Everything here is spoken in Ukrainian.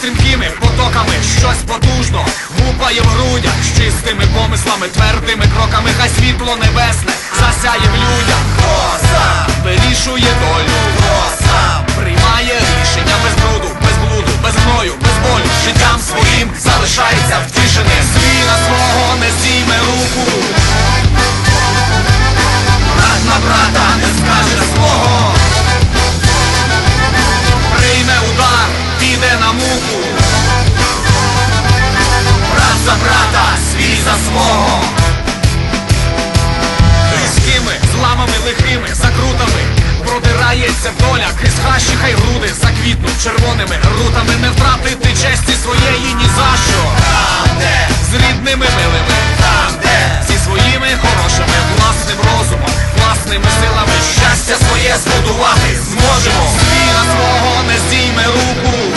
стрімкими потоками, щось потужно гупає в грудях, з чистими помислами, твердими кроками, хай світло небесне засяє в людях. Роса вирішує долю, роса. Зізнається в долях, із хащі хай груди заквітнуть червоними рутами. Не втратити честі своєї ні за що. Там, де. З рідними милими, там де. Зі своїми хорошими, власним розумом, власними силами щастя своє збудувати зможемо. Свіра свого не здійме руку.